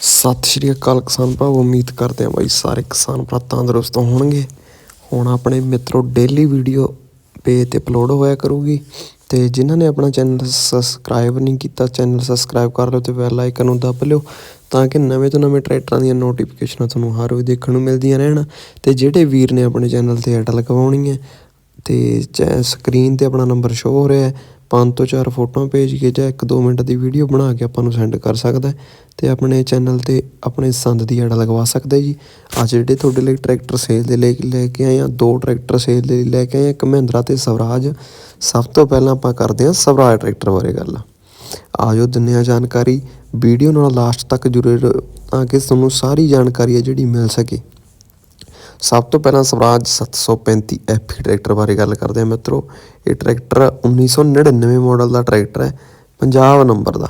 ਸਤਿ ਸ਼੍ਰੀ ਅਕਾਲ ਕਿਸਾਨ ਭਰਾ ਉਮੀਦ ਕਰਦੇ ਹਾਂ ਬਾਈ ਸਾਰੇ ਕਿਸਾਨ ਭਰਾ ਤੰਦਰੁਸਤ ਹੋਣਗੇ। ਹੁਣ ਆਪਣੇ ਮਿੱਤਰੋ ਡੇਲੀ ਵੀਡੀਓ ਪੇਜ ਤੇ ਅਪਲੋਡ ਹੋਇਆ ਕਰੂਗੀ ਤੇ ਜਿਨ੍ਹਾਂ ਨੇ ਆਪਣਾ ਚੈਨਲ ਸਬਸਕ੍ਰਾਈਬ ਨਹੀਂ ਕੀਤਾ ਚੈਨਲ ਸਬਸਕ੍ਰਾਈਬ ਕਰ ਲਓ ਤੇ ਬੈਲ ਆਈਕਨ ਨੂੰ ਦੱਬ ਲਿਓ ਤਾਂ ਕਿ ਨਵੇਂ ਤੋਂ ਨਵੇਂ ਟਰੈਕਟਰਾਂ ਦੀਆਂ ਨੋਟੀਫਿਕੇਸ਼ਨਾਂ ਤੁਹਾਨੂੰ ਹਰ ਰੋਜ਼ ਦੇਖਣ ਨੂੰ ਮਿਲਦੀਆਂ ਰਹਿਣ। ਤੇ ਜਿਹੜੇ ਵੀਰ ਨੇ ਆਪਣੇ ਚੈਨਲ ਤੇ ਐਡ ਲਗਵਾਉਣੀ ਹੈ ਤੇ ਚੈ ਸਕਰੀਨ ਤੇ ਆਪਣਾ ਨੰਬਰ ਸ਼ੋ ਹੋ ਰਿਹਾ ਹੈ ਪੰਜ ਤੋਂ ਚਾਰ ਫੋਟੋਆਂ ਭੇਜ ਕੇ ਜਾਂ ਇੱਕ ਦੋ ਮਿੰਟ ਦੀ ਵੀਡੀਓ ਬਣਾ ਕੇ ਆਪਾਂ ਨੂੰ ਸੈਂਡ ਕਰ ਸਕਦਾ ਹੈ ਤੇ ਆਪਣੇ ਚੈਨਲ ਤੇ ਆਪਣੇ ਸੰਦ ਦੀ ਐਡ ਲਗਵਾ ਸਕਦਾ ਜੀ। ਅੱਜ ਜਿਹੜੇ ਤੁਹਾਡੇ ਲਈ ਟਰੈਕਟਰ ਸੇਲ ਦੇ ਲਈ ਲੈ ਕੇ ਆਏ ਆ ਦੋ ਟਰੈਕਟਰ ਸੇਲ ਦੇ ਲਈ ਲੈ ਕੇ ਆਏ ਆ ਇੱਕ ਮਹਿੰਦਰਾ ਤੇ ਸਵਰਾਜ। ਸਭ ਤੋਂ ਪਹਿਲਾਂ ਆਪਾਂ ਕਰਦੇ ਹਾਂ ਸਵਰਾਜ ਟਰੈਕਟਰ ਬਾਰੇ ਗੱਲ। ਆਜੋ ਦਿੰਦੇ ਹਾਂ ਜਾਣਕਾਰੀ। ਵੀਡੀਓ ਨਾਲ ਲਾਸਟ ਤੱਕ ਜਰੂਰ ਆ ਕੇ ਤੁਹਾਨੂੰ ਸਾਰੀ ਜਾਣਕਾਰੀ ਹੈ ਜਿਹੜੀ ਮਿਲ ਸਕੇ। ਸਭ ਤੋਂ ਪਹਿਲਾਂ ਸਵਰਾਜ 735 ਐਫੀ ਟਰੈਕਟਰ ਬਾਰੇ ਗੱਲ ਕਰਦੇ ਹਾਂ ਮਿੱਤਰੋ। ਇਹ ਟਰੈਕਟਰ 1999 ਮਾਡਲ ਦਾ ਟਰੈਕਟਰ ਹੈ ਪੰਜਾਬ ਨੰਬਰ ਦਾ।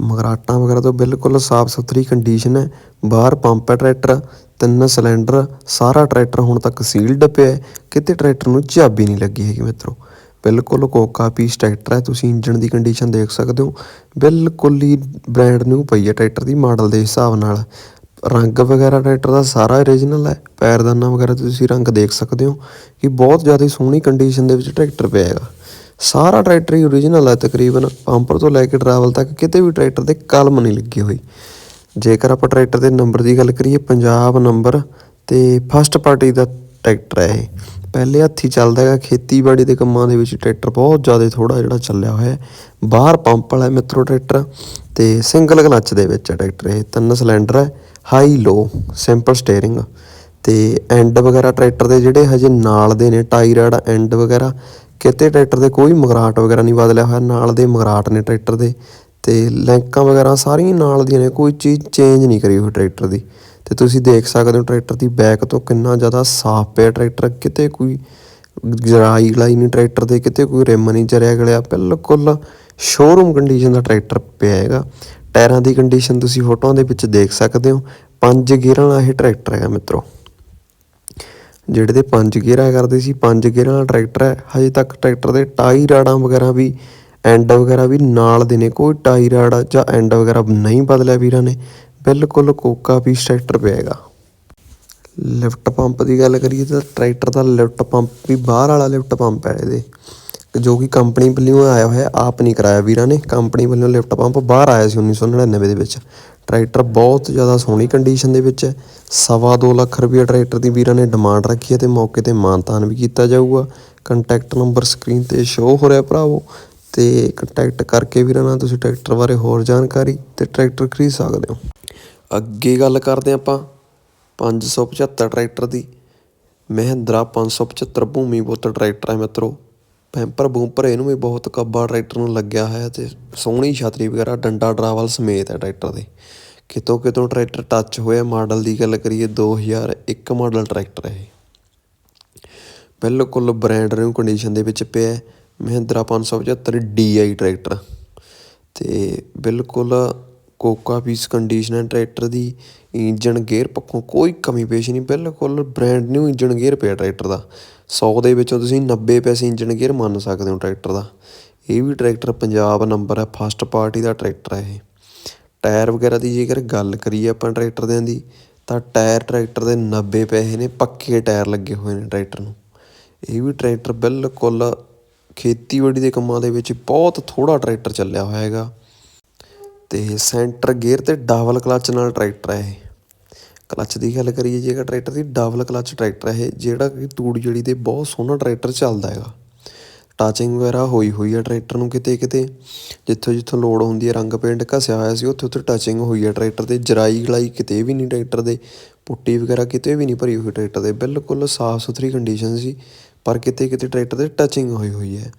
ਮਗਰਾਟਾਂ ਵਗੈਰਾ ਤੋਂ ਬਿਲਕੁਲ ਸਾਫ਼ ਸੁਥਰੀ ਕੰਡੀਸ਼ਨ ਹੈ, ਬਾਹਰ ਪੰਪ ਹੈ ਟਰੈਕਟਰ ਤਿੰਨ ਸਿਲੰਡਰ ਸਾਰਾ ਟਰੈਕਟਰ ਹੁਣ ਤੱਕ ਸੀਲਡ ਪਿਆ ਕਿਤੇ ਟਰੈਕਟਰ ਨੂੰ ਚਾਬੀ ਨਹੀਂ ਲੱਗੀ ਹੈਗੀ ਮਿੱਤਰੋ। ਬਿਲਕੁਲ ਕੋਕਾ ਪੀਸ ਟਰੈਕਟਰ ਹੈ, ਤੁਸੀਂ ਇੰਜਨ ਦੀ ਕੰਡੀਸ਼ਨ ਦੇਖ ਸਕਦੇ ਹੋ। ਬਿਲਕੁਲ ਹੀ ਬ੍ਰਾਂਡ ਨਿਊ ਪਈ ਹੈ ਟਰੈਕਟਰ ਦੀ ਮਾਡਲ ਦੇ ਹਿਸਾਬ ਨਾਲ। ਰੰਗ ਵਗੈਰਾ ਟਰੈਕਟਰ ਦਾ ਸਾਰਾ ਓਰੀਜਨਲ ਹੈ। ਪੈਰਦਾਨਾ ਵਗੈਰਾ ਤੁਸੀਂ ਰੰਗ ਦੇਖ ਸਕਦੇ ਹੋ ਕਿ ਬਹੁਤ ਜ਼ਿਆਦਾ ਸੋਹਣੀ ਕੰਡੀਸ਼ਨ ਦੇ ਵਿੱਚ ਟਰੈਕਟਰ ਪਿਆ ਹੈਗਾ। ਸਾਰਾ ਟਰੈਕਟਰ ਹੀ ਓਰੀਜਨਲ ਹੈ ਤਕਰੀਬਨ। ਪੰਪਰ ਤੋਂ ਲੈ ਕੇ ਟਰੈਵਲ ਤੱਕ ਕਿਤੇ ਵੀ ਟਰੈਕਟਰ ਤੇ ਕਲਮ ਨਹੀਂ ਲੱਗੀ ਹੋਈ ਜੇਕਰ ਆਪਾਂ ਟਰੈਕਟਰ ਦੇ ਨੰਬਰ ਦੀ ਗੱਲ ਕਰੀਏ, ਪੰਜਾਬ ਨੰਬਰ ਤੇ ਫਸਟ ਪਾਰਟੀ ਦਾ ਟਰੈਕਟਰ ਹੈ ਇਹ। ਪਹਿਲੇ ਹੱਥੀ ਚੱਲਦਾ ਹੈਗਾ, ਖੇਤੀਬਾੜੀ ਦੇ ਕੰਮਾਂ ਦੇ ਵਿੱਚ ਟਰੈਕਟਰ ਬਹੁਤ ਜ਼ਿਆਦਾ ਥੋੜਾ ਜਿਹੜਾ ਚੱਲਿਆ ਹੋਇਆ ਬਾਹਰ ਪੰਪ ਵਾਲਾ ਹੈ ਮਿੱਤਰੋ ਟਰੈਕਟਰ ਤੇ ਸਿੰਗਲ ਕਲਚ ਦੇ ਵਿੱਚ ਹੈ ਟਰੈਕਟਰ ਇਹ। ਤਿੰਨ ਸਿਲੰਡਰ ਹੈ। ਹਾਈ, ਲੋ, ਸਿੰਪਲ ਸਟੀਅਰਿੰਗ ਤੇ ਐਂਡ ਵਗੈਰਾ ਟਰੈਕਟਰ ਦੇ ਜਿਹੜੇ ਹਜੇ ਨਾਲ ਦੇ ਨੇ ਟਾਇਰਡ ਐਂਡ ਵਗੈਰਾ, ਕਿਤੇ ਟਰੈਕਟਰ ਦੇ ਕੋਈ ਮਗਰਾਟ ਵਗੈਰਾ ਨਹੀਂ ਬਦਲਿਆ ਹੋਇਆ, ਨਾਲ ਦੇ ਮਗਰਾਟ ਨੇ ਟਰੈਕਟਰ ਦੇ ਤੇ ਲੈਂਕਾਂ ਵਗੈਰਾ ਸਾਰੀਆਂ ਨਾਲ ਦੀਆਂ ਨੇ, ਕੋਈ ਚੀਜ਼ ਚੇਂਜ ਨਹੀਂ ਕਰੀ ਹੋਈ ਟਰੈਕਟਰ ਦੀ ਤੇ ਤੁਸੀਂ ਦੇਖ ਸਕਦੇ ਹੋ ਟਰੈਕਟਰ ਦੀ ਬੈਕ ਤੋਂ ਕਿੰਨਾ ਜ਼ਿਆਦਾ ਸਾਫ਼ ਪਿਆ ਟਰੈਕਟਰ, ਕਿਤੇ ਕੋਈ ਜਰਾਈ ਗਲਾਈ ਨਹੀਂ ਟਰੈਕਟਰ ਦੇ, ਕਿਤੇ ਕੋਈ ਰਿਮ ਨਹੀਂ ਜਰਿਆ ਗਲਿਆ, ਬਿਲਕੁਲ ਸ਼ੋਰੂਮ ਕੰਡੀਸ਼ਨ ਦਾ ਟਰੈਕਟਰ ਪਿਆ ਹੈਗਾ। ਟਾਇਰਾਂ ਦੀ ਕੰਡੀਸ਼ਨ ਤੁਸੀਂ ਫੋਟੋਆਂ ਦੇ ਵਿੱਚ ਦੇਖ ਸਕਦੇ ਹੋ। ਪੰਜ ਗੇਅਰਾਂ ਵਾਲਾ ਇਹ ਟਰੈਕਟਰ ਹੈਗਾ ਮਿੱਤਰੋ। ਜਿਹੜੇ ਦੇ ਪੰਜ ਗੇਅਰਾਂ ਕਰਦੇ ਸੀ, ਪੰਜ ਗੇਅਰਾਂ ਵਾਲਾ ਟਰੈਕਟਰ ਹੈ। ਹਜੇ ਤੱਕ ਟਰੈਕਟਰ ਦੇ ਟਾਈ ਰਾੜਾਂ ਵਗੈਰਾ ਵੀ ਐਂਡ ਵਗੈਰਾ ਵੀ ਨਾਲ ਦੇ ਨੇ। ਕੋਈ ਟਾਈ ਰਾੜ ਜਾਂ ਐਂਡ ਵਗੈਰਾ ਨਹੀਂ ਬਦਲਿਆ ਵੀਰਾਂ ਨੇ। ਬਿਲਕੁਲ ਕੋਕਾ ਪੀਸ ਟਰੈਕਟਰ ਪਿਆ ਹੈਗਾ। ਲਿਫਟ ਪੰਪ ਦੀ ਗੱਲ ਕਰੀਏ ਤਾਂ ਟਰੈਕਟਰ ਦਾ ਲਿਫਟ ਪੰਪ ਵੀ ਬਾਹਰ ਵਾਲਾ ਲਿਫਟ ਪੰਪ ਹੈ ਇਹਦੇ। ਜੋ ਕਿ ਕੰਪਨੀ ਵੱਲੋਂ ਆਇਆ ਹੋਇਆ, ਆਪ ਨਹੀਂ ਕਰਾਇਆ ਵੀਰਾਂ ਨੇ। ਕੰਪਨੀ ਵੱਲੋਂ ਲਿਫਟ ਪੰਪ ਬਾਹਰ ਆਇਆ ਸੀ 1999 ਦੇ ਵਿੱਚ। ਟਰੈਕਟਰ ਬਹੁਤ ਜ਼ਿਆਦਾ ਸੋਹਣੀ ਕੰਡੀਸ਼ਨ ਦੇ ਵਿੱਚ ਹੈ। ਸਵਾ ਦੋ ਲੱਖ ਰੁਪਏ ਟਰੈਕਟਰ ਦੀ ਵੀਰਾਂ ਨੇ ਡਿਮਾਂਡ ਰੱਖੀ ਹੈ ਤੇ ਮੌਕੇ ਤੇ ਮਾਨਤਾਨ ਵੀ ਕੀਤਾ ਜਾਊਗਾ। ਕੰਟੈਕਟ ਨੰਬਰ ਸਕਰੀਨ ਤੇ ਸ਼ੋ ਹੋ ਰਿਹਾ ਭਰਾਵੋ। ਤੇ ਕੰਟੈਕਟ ਕਰਕੇ ਵੀਰਾਂ ਨਾਲ ਤੁਸੀਂ ਟਰੈਕਟਰ ਬਾਰੇ ਹੋਰ ਜਾਣਕਾਰੀ ਤੇ ਟਰੈਕਟਰ ਖਰੀਦ ਸਕਦੇ ਹੋ। ਅੱਗੇ ਗੱਲ ਕਰਦੇ ਹਾਂ ਆਪਾਂ 575 ਟਰੈਕਟਰ ਦੀ। ਮਹਿੰਦਰਾ 575 ਭੂਮੀ ਪੁੱਤਰ ਟਰੈਕਟਰ ਹੈ ਮਿੱਤਰੋ। ਪੈਂਪਰ ਬੂੰਪਰ ਇਹਨੂੰ ਵੀ ਬਹੁਤ ਕੱਬਾ ਟਰੈਕਟਰ ਨੂੰ ਲੱਗਿਆ ਹੋਇਆ ਤੇ ਸੋਹਣੀ ਛਤਰੀ ਵਗੈਰਾ, ਡੰਡਾ ਡਰਾਵਲ ਸਮੇਤ ਹੈ ਟਰੈਕਟਰ ਦੇ। ਕਿਤੋਂ ਕਿਤੋਂ ਟਰੈਕਟਰ ਟੱਚ ਹੋਇਆ ਮਾਡਲ ਦੀ ਗੱਲ ਕਰੀਏ 2001 ਮਾਡਲ ਟਰੈਕਟਰ ਹੈ ਇਹ। ਬਿਲਕੁਲ ਬ੍ਰਾਂਡ ਨਿਊ ਕੰਡੀਸ਼ਨ ਦੇ ਵਿੱਚ ਪਿਆ ਹੈ, ਮਹਿੰਦਰਾ 575 DI ਟਰੈਕਟਰ ਤੇ ਬਿਲਕੁਲ ਕੋਕਾ ਪੀਸ ਕੰਡੀਸ਼ਨ ਟਰੈਕਟਰ ਦੀ ਇੰਜਨ ਗੇਅਰ ਪੱਖੋਂ ਕੋਈ ਕਮੀ ਪੇਸ਼ ਨਹੀਂ, ਬਿਲਕੁਲ ਬ੍ਰੈਂਡ ਨਿਊ ਇੰਜਨ ਗੇਅਰ ਪਿਆ ਟਰੈਕਟਰ ਦਾ। 100 ਦੇ ਵਿੱਚੋਂ ਤੁਸੀਂ 90 ਪੈਸੇ ਇੰਜਨ ਗੇਅਰ ਮੰਨ ਸਕਦੇ ਹੋ ਟਰੈਕਟਰ ਦਾ। ਇਹ ਵੀ ਟਰੈਕਟਰ ਪੰਜਾਬ ਨੰਬਰ ਹੈ ਫਸਟ ਪਾਰਟੀ ਦਾ ਟਰੈਕਟਰ ਹੈ ਇਹ। ਟਾਇਰ ਵਗੈਰਾ ਦੀ ਜੇਕਰ ਗੱਲ ਕਰੀਏ ਆਪਾਂ ਟਰੈਕਟਰ ਦੇ ਦੀ ਤਾਂ ਟਾਇਰ ਟਰੈਕਟਰ ਦੇ 90 ਪੈਸੇ ਨੇ, ਪੱਕੇ ਟਾਇਰ ਲੱਗੇ ਹੋਏ ਨੇ ਟਰੈਕਟਰ ਨੂੰ। ਇਹ ਵੀ ਟਰੈਕਟਰ ਬਿਲਕੁਲ ਖੇਤੀਬਾੜੀ ਦੇ ਕੰਮਾਂ ਦੇ ਵਿੱਚ ਬਹੁਤ ਥੋੜਾ ਟਰੈਕਟਰ ਚੱਲਿਆ ਹੋਇਆ ਹੈਗਾ। ਅਤੇ ਸੈਂਟਰ ਗੇਅਰ ਤੇ ਡਬਲ ਕਲੱਚ ਨਾਲ ਟਰੈਕਟਰ ਹੈ ਇਹ। ਕਲੱਚ ਦੀ ਗੱਲ ਕਰੀਏ ਜੇਕਰ ਟਰੈਕਟਰ ਦੀ ਡਬਲ ਕਲੱਚ ਟਰੈਕਟਰ ਇਹ, ਜਿਹੜਾ ਕਿ ਤੂੜ ਜੜੀ ਦੇ ਬਹੁਤ ਸੋਹਣਾ ਟਰੈਕਟਰ ਚੱਲਦਾ ਹੈਗਾ। ਟਾਚਿੰਗ ਵਗੈਰਾ ਹੋਈ ਹੋਈ ਹੈ ਟਰੈਕਟਰ ਨੂੰ ਕਿਤੇ ਕਿਤੇ, ਜਿੱਥੋਂ ਜਿੱਥੋਂ ਲੋੜ ਹੁੰਦੀ ਹੈ ਰੰਗ ਪੇਂਟ ਘਸਿਆ ਹੋਇਆ ਸੀ, ਉੱਥੇ ਉੱਥੇ ਟਾਚਿੰਗ ਹੋਈ ਹੈ ਟਰੈਕਟਰ ਤੇ, ਜਰਾਈ ਗਲਾਈ ਕਿਤੇ ਵੀ ਨਹੀਂ ਟਰੈਕਟਰ ਦੇ, ਪੁੱਟੀ ਵਗੈਰਾ ਕਿਤੇ ਵੀ ਨਹੀਂ ਭਰੀ ਹੋਈ ਟਰੈਕਟਰ ਦੇ, ਬਿਲਕੁਲ ਸਾਫ਼ ਸੁਥਰੀ ਕੰਡੀਸ਼ਨ ਸੀ, ਪਰ ਕਿਤੇ ਕਿਤੇ ਟਰੈਕਟਰ 'ਤੇ ਟਚਿੰਗ ਹੋਈ ਹੋਈ ਹੈ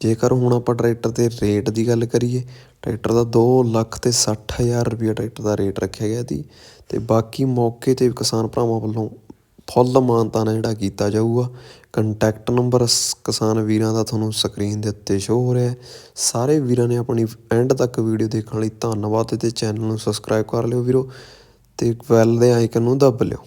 ਜੇਕਰ ਹੁਣ ਆਪਾਂ ਟਰੈਕਟਰ ਦੇ ਰੇਟ ਦੀ ਗੱਲ ਕਰੀਏ, ਟਰੈਕਟਰ ਦਾ ਦੋ ਲੱਖ ਅਤੇ ਸੱਠ ਹਜ਼ਾਰ ਰੁਪਈਆ ਟਰੈਕਟਰ ਦਾ ਰੇਟ ਰੱਖਿਆ ਗਿਆ ਸੀ ਅਤੇ ਬਾਕੀ ਮੌਕੇ ਤੇ ਕਿਸਾਨ ਭਰਾਵਾਂ ਵੱਲੋਂ ਫੁੱਲ ਮਾਨਤਾਨਾ ਜਿਹੜਾ ਕੀਤਾ ਜਾਊਗਾ। ਕੰਟੈਕਟ ਨੰਬਰ ਕਿਸਾਨ ਵੀਰਾਂ ਦਾ ਤੁਹਾਨੂੰ ਸਕਰੀਨ ਦੇ ਉੱਤੇ ਸ਼ੋਅ ਹੋ ਰਿਹਾ ਸਾਰੇ ਵੀਰਾਂ ਨੇ ਆਪਣੀ ਐਂਡ ਤੱਕ ਵੀਡੀਓ ਦੇਖਣ ਲਈ ਧੰਨਵਾਦ ਅਤੇ ਚੈਨਲ ਨੂੰ ਸਬਸਕ੍ਰਾਈਬ ਕਰ ਲਿਓ ਵੀਰੋ ਅਤੇ ਬੈਲ ਦੇ ਆਈਕਨ ਨੂੰ ਦੱਬ ਲਿਓ।